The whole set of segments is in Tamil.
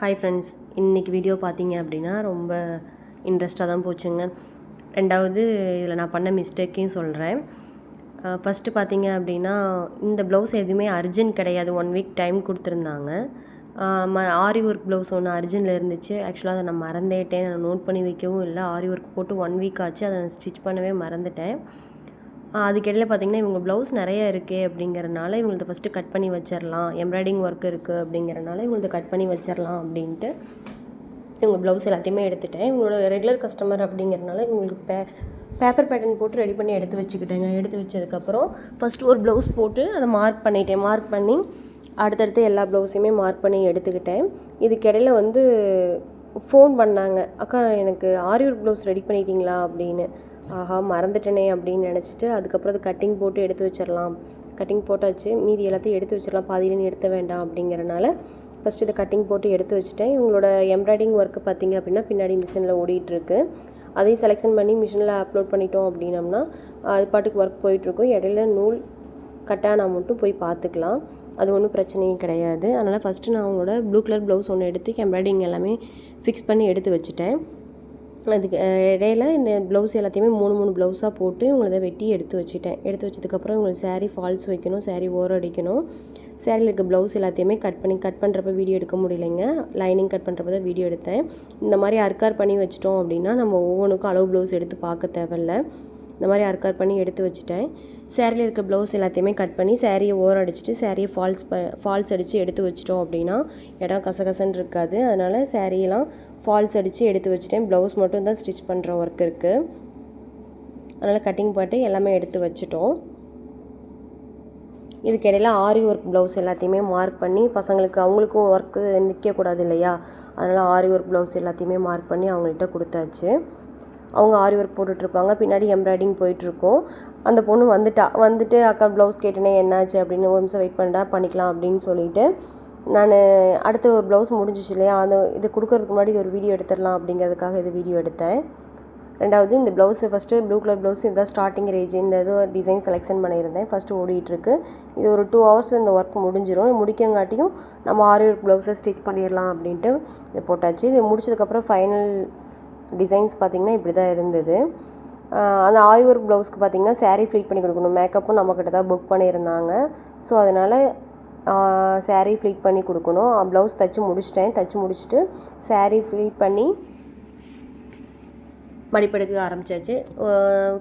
ஹாய் ஃப்ரெண்ட்ஸ் இன்றைக்கி வீடியோ பார்த்தீங்க அப்படின்னா ரொம்ப இன்ட்ரெஸ்ட்டாக தான் போச்சுங்க. ரெண்டாவது இதில் நான் பண்ண மிஸ்டேக்கையும் சொல்கிறேன் ஃபஸ்ட்டு பார்த்தீங்க அப்படின்னா இந்த ப்ளவுஸ் எதுவுமே அர்ஜென்ட் கிடையாது. ஒன் வீக் டைம் கொடுத்துருந்தாங்க. ம ஆரி ஒர்க் ப்ளவுஸ் ஒன்று அர்ஜென்ட்டில் இருந்துச்சு. ஆக்சுவலாக அதை நான் மறந்தேட்டேன். நான் நோட் பண்ணி வைக்கவும் இல்லை. ஆரி ஒர்க் போட்டு ஒன் வீக் ஆச்சு. அதை ஸ்டிச் பண்ணவே மறந்துட்டேன். அதுக்கிடையில் பார்த்தீங்கன்னா இவங்க ப்ளவுஸ் நிறைய இருக்கே அப்படிங்கிறனால இவங்களது ஃபஸ்ட்டு கட் பண்ணி வச்சிடலாம் எம்ப்ராய்டிங் ஒர்க் இருக்குது அப்படிங்கிறனால இவங்களது கட் பண்ணி வச்சிடலாம் அப்படின்ட்டு இவங்க ப்ளவுஸ் எல்லாத்தையுமே எடுத்துட்டேன். இவங்களோட ரெகுலர் கஸ்டமர் அப்படிங்கிறனால இவங்களுக்கு பே பேப்பர் பேட்டர்ன் போட்டு ரெடி பண்ணி எடுத்து வச்சுக்கிட்டேங்க. எடுத்து வச்சதுக்கப்புறம் ஃபஸ்ட்டு ஒரு ப்ளவுஸ் போட்டு அதை மார்க் பண்ணிட்டேன். மார்க் பண்ணி அடுத்தடுத்து எல்லா ப்ளவுஸையுமே மார்க் பண்ணி எடுத்துக்கிட்டேன். இதுக்கிடையில் வந்து ஃபோன் பண்ணாங்க. அக்கா எனக்கு ஆரி ஒர்க் ப்ளவுஸ் ரெடி பண்ணிட்டீங்களா? அப்படின்னு. ஆஹா மறந்துட்டேனே அப்படின்னு நினச்சிட்டு அதுக்கப்புறம் அது கட்டிங் போட்டு எடுத்து வச்சிடலாம். கட்டிங் போட்டாச்சு. மீதி எல்லாத்தையும் எடுத்து வச்சிடலாம். பாதியிலேருந்து எடுத்த வேண்டாம் அப்படிங்கிறனால ஃபஸ்ட்டு இதை கட்டிங் போட்டு எடுத்து வச்சுட்டேன். இவங்களோட எம்ப்ராய்டிங் ஒர்க்கு பார்த்தீங்க அப்படின்னா பின்னாடி மிஷினில் ஓடிட்டுருக்கு. அதையும் செலெக்ஷன் பண்ணி மிஷினில் அப்லோட் பண்ணிட்டோம் அப்படின்னம்னா அது பாட்டுக்கு ஒர்க் போயிட்டுருக்கும். இடையில நூல் கட்டானா மட்டும் போய் பார்த்துக்கலாம். அது ஒன்றும் பிரச்சனையும் கிடையாது. அதனால் ஃபஸ்ட்டு நான் அவங்களோட ப்ளூ கலர் ப்ளவுஸ் ஒன்று எடுத்து எம்ப்ராய்டிங் எல்லாமே ஃபிக்ஸ் பண்ணி எடுத்து வச்சுட்டேன். அதுக்கு இடையில இந்த ப்ளவுஸ் எல்லாத்தையுமே மூணு மூணு ப்ளவுஸாக போட்டு இவங்கள வெட்டி எடுத்து வச்சுட்டேன். எடுத்து வச்சதுக்கப்புறம் இவங்களுக்கு சாரீ ஃபால்ஸ் வைக்கணும் சாரீ ஓரம் அடிக்கணும். சேரீயில் இருக்க ப்ளவுஸ் எல்லாத்தையுமே கட் பண்ணி கட் பண்ணுறப்ப வீடியோ எடுக்க முடியலைங்க. லைனிங் கட் பண்ணுறப்ப தான் வீடியோ எடுத்தேன். இந்த மாதிரி அர்க்கார் பண்ணி வச்சிட்டோம் அப்படின்னா நம்ம ஒவ்வொன்றுக்கும் அளவு ப்ளவுஸ் எடுத்து பார்க்க தேவையில்ல. இந்த மாதிரி அர்க்கார் பண்ணி எடுத்து வச்சுட்டேன். சேரீயில் இருக்க ப்ளவுஸ் எல்லாத்தையுமே கட் பண்ணி சேரீயை ஓரம் அடிச்சுட்டு சேரீயை ஃபால்ஸ் ப ஃபால்ஸ் அடித்து எடுத்து வச்சிட்டோம் அப்படின்னா இடம் கசகசன்னு இருக்காது. அதனால் சேரீயெல்லாம் ஃபால்ஸ் அடித்து எடுத்து வச்சுட்டேன். ப்ளவுஸ் மட்டும் தான் ஸ்டிச் பண்ணுற ஒர்க் இருக்குது அதனால் கட்டிங் போட்டு எல்லாமே எடுத்து வச்சுட்டோம். இதுக்கிடையில் ஆரி ஒர்க் ப்ளவுஸ் எல்லாத்தையுமே மார்க் பண்ணி பசங்களுக்கு அவங்களுக்கும் ஒர்க்கு நிற்கக்கூடாது இல்லையா? அதனால் ஆரி ஒர்க் ப்ளவுஸ் எல்லாத்தையுமே மார்க் பண்ணி அவங்கள்ட்ட கொடுத்தாச்சு. அவங்க ஆரி ஒர்க் போட்டுட்ருப்பாங்க. பின்னாடி எம்ப்ராய்டிங் போயிட்டுருக்கோம் அந்த பொண்ணு வந்துட்டா வந்துட்டு அக்கா ப்ளவுஸ் கேட்டேனே என்னாச்சு? அப்படின்னு ஒரு நிமிஷம் வெயிட் பண்ணிட்டா பண்ணிக்கலாம் அப்படின்னு சொல்லிட்டு நான் அடுத்து ஒரு ப்ளவுஸ் முடிஞ்சிச்சு இல்லையா? அந்த இது கொடுக்கறதுக்கு முன்னாடி இது ஒரு வீடியோ எடுத்துடலாம் அப்படிங்கிறதுக்காக இது வீடியோ எடுத்தேன். ரெண்டாவது இந்த blouse first blue colour blouse இதுதான் ஸ்டார்டிங் ரேஜ் இந்த இது டிசைன் செலெக்ஷன் பண்ணியிருந்தேன். ஃபஸ்ட்டு ஓடிட்டுருக்கு இது ஒரு டூ ஹவர்ஸ் இந்த ஒர்க் முடிஞ்சிடும் முடிக்கங்காட்டியும் நம்ம ஆரி ஒர்க் ப்ளவுஸை ஸ்டிச் பண்ணிடலாம் அப்படின்ட்டு இது போட்டாச்சு. இது முடிச்சதுக்கப்புறம் ஃபைனல் டிசைன்ஸ் பார்த்திங்கன்னா இப்படி தான் இருந்தது. அந்த ஆரி ஒர்க் ப்ளவுஸ்க்கு பார்த்திங்கன்னா சாரீ ஃப்ளீட் பண்ணி கொடுக்கணும். மேக்கப்பும் நம்மக்கிட்ட தான் புக் பண்ணியிருந்தாங்க. ஸோ அதனால் சாரீ ஃப்ளீட் பண்ணி கொடுக்கணும். ப்ளவுஸ் தைச்சி முடிச்சிட்டேன். தைச்சி முடிச்சுட்டு சாரீ ஃப்ளீட் பண்ணி மடிப்பெடுக்க ஆரம்பிச்சாச்சு.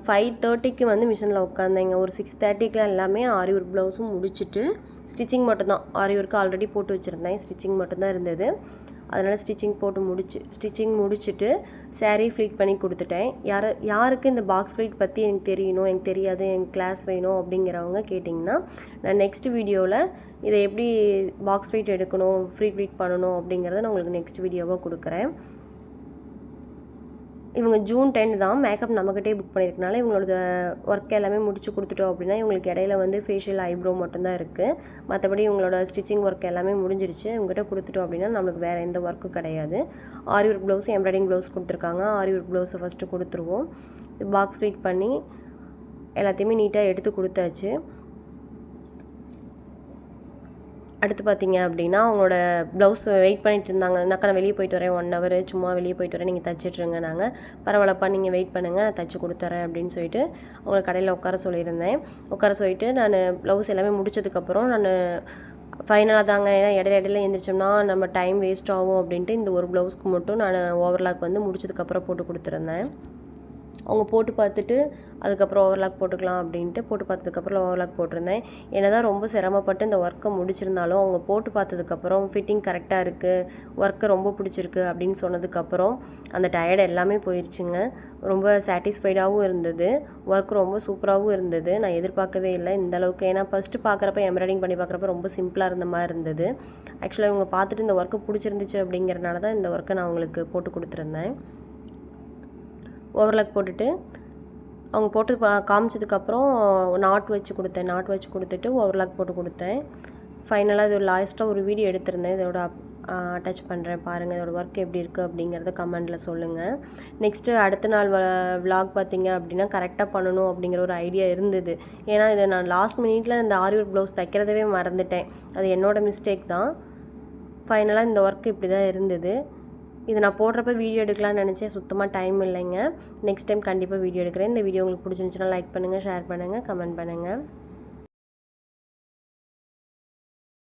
ஃபைவ் தேர்ட்டிக்கு வந்து மிஷினில் உட்காந்தேங்க. ஒரு சிக்ஸ் தேர்ட்டிக்கெலாம் எல்லாமே ஆரி ஒர்க் ப்ளவுஸும் முடிச்சுட்டு ஸ்டிச்சிங் மட்டும்தான். ஆரி ஒர்க்கு ஆல்ரெடி போட்டு வச்சுருந்தேன். ஸ்டிச்சிங் மட்டும்தான் இருந்தது. அதனால் ஸ்டிச்சிங் போட்டு முடிச்சு ஸ்டிச்சிங் முடிச்சுட்டு சாரீ ஃப்ளீட் பண்ணி கொடுத்துட்டேன். யார் யாருக்கு இந்த பாக்ஸ் ஃப்ளீட் பற்றி எனக்கு தெரியணும் எனக்கு தெரியாது எனக்கு கிளாஸ் வேணும் அப்படிங்கிறவங்க கேட்டிங்கன்னா நான் நெக்ஸ்ட் வீடியோவில் இதை எப்படி பாக்ஸ் ஃப்ளீட் எடுக்கணும் ஃப்ரீ ஃப்ளீட் பண்ணணும் அப்படிங்கிறத நான் உங்களுக்கு நெக்ஸ்ட் வீடியோவாக கொடுக்குறேன். இவங்க ஜூன் டென் தான் மேக்கப் நம்மக்கிட்டே புக் பண்ணியிருக்கனால இவங்களோட ஒர்க் எல்லாமே முடிச்சு கொடுத்துட்டோம் அப்படின்னா இவங்களுக்கு இடையில வந்து ஃபேஷியல் ஐப்ரோ மட்டும்தான் இருக்குது மற்றபடி இவங்களோட ஸ்டிச்சிங் ஒர்க் எல்லாமே முடிஞ்சிருச்சு. இவங்ககிட்ட கொடுத்துட்டோம் அப்படின்னா நம்மளுக்கு வேறு எந்த ஒர்க்கும் கிடையாது. ஆரி ஒர்க் ப்ளவுஸ் எம்ப்ராய்டிங் ப்ளவுஸ் கொடுத்துருக்காங்க. ஆரி ஒர்க் ப்ளவுஸை ஃபஸ்ட்டு கொடுத்துருவோம். பாக்ஸ் ஃபிட் பண்ணி எல்லாத்தையுமே நீட்டாக எடுத்து கொடுத்தாச்சு. அடுத்து பார்த்தீங்க அப்படின்னா அவங்களோட ப்ளவுஸ் வெயிட் பண்ணிட்டு இருந்தாங்க. நான் நான் வெளியே போயிட்டு வரேன். ஒன் ஹவர் சும்மா வெளியே போயிட்டு வரேன். நீங்கள் தைச்சிட்ருங்க நாங்கள் பரவாயில்லப்பா நீங்கள் வெயிட் பண்ணுங்கள் நான் தச்சு கொடுத்துறேன் அப்படின்னு சொல்லிட்டு அவங்களை கடையில் உட்கார சொல்லியிருந்தேன். உட்கார சொல்லிட்டு நான் ப்ளவுஸ் எல்லாமே முடிச்சதுக்கப்புறம் நான் ஃபைனலாக தாங்க. ஏன்னா இடையில இடையில எழுந்திரிச்சோம்னா நம்ம டைம் வேஸ்ட் ஆகும் அப்படின்ட்டு இந்த ஒரு ப்ளவுஸ்க்கு மட்டும் நான் ஓவர்லாக் வந்து முடிச்சதுக்கப்புறம் போட்டு கொடுத்துருந்தேன். அவங்க போட்டு பார்த்துட்டு அதுக்கப்புறம் ஓவர்லாக் போட்டுக்கலாம் அப்படின்ட்டு போட்டு பார்த்ததுக்கப்புறம் ஓவர்லாக் போட்டிருந்தேன். என்ன தான் ரொம்ப சிரமப்பட்டு இந்த ஒர்க்கை முடிச்சிருந்தாலும் அவங்க போட்டு பார்த்ததுக்கப்புறம் ஃபிட்டிங் கரெக்டாக இருக்குது ஒர்க்கு ரொம்ப பிடிச்சிருக்கு அப்படின்னு சொன்னதுக்கப்புறம் அந்த டயர்டு எல்லாமே போயிடுச்சுங்க ரொம்ப சாட்டிஸ்ஃபைடாகவும் இருந்தது. ஒர்க் ரொம்ப சூப்பராகவும் இருந்தது. நான் எதிர்பார்க்கவே இல்லை. இந்த அளவுக்கு ஏன்னா ஃபஸ்ட்டு பார்க்குறப்ப எம்ப்ராய்டிங் பண்ணி பார்க்குறப்ப ரொம்ப சிம்பிளாக இருந்த மாதிரி இருந்தது. ஆக்சுவலாக இவங்க பார்த்துட்டு இந்த ஒர்க்கு பிடிச்சிருந்துச்சு அப்படிங்கிறனால தான் இந்த ஒர்க்கை நான் அவங்களுக்கு போட்டு கொடுத்துருந்தேன். ஓவர்லாக் போட்டுட்டு அவங்க போட்டு பா காமிச்சதுக்கப்புறம் நாட் வச்சு கொடுத்தேன். நாட் வச்சு கொடுத்துட்டு ஓவர்லாக் போட்டு கொடுத்தேன். ஃபைனலாக இது லாஸ்ட்டாக ஒரு வீடியோ எடுத்திருந்தேன். இதோட அட்டாச் பண்ணுறேன் பாருங்கள் இதோட ஒர்க் எப்படி இருக்குது அப்படிங்கிறத கமெண்டில் சொல்லுங்கள் நெக்ஸ்ட்டு அடுத்த நாள் வ விலாக் பார்த்தீங்க அப்படின்னா கரெக்டாக பண்ணணும் அப்படிங்கிற ஒரு ஐடியா இருந்தது. ஏன்னா இதை நான் லாஸ்ட் மினிட்டில் இந்த ஆரி ஒர்க் ப்ளவுஸ் தைக்கிறதவே மறந்துட்டேன். அது என்னோடய மிஸ்டேக் தான். ஃபைனலாக இந்த ஒர்க் இப்படி தான் இருந்தது. இது நான் போடுறப்ப வீடியோ எடுக்கலாம்னு நினச்சேன். சுத்தமாக டைம் இல்லைங்க. நெக்ஸ்ட் டைம் கண்டிப்பாக வீடியோ எடுக்கிறேன். இந்த வீடியோ உங்களுக்கு பிடிச்சிருந்துச்சுன்னா லைக் பண்ணுங்கள் ஷேர் பண்ணுங்கள் கமெண்ட் பண்ணுங்கள்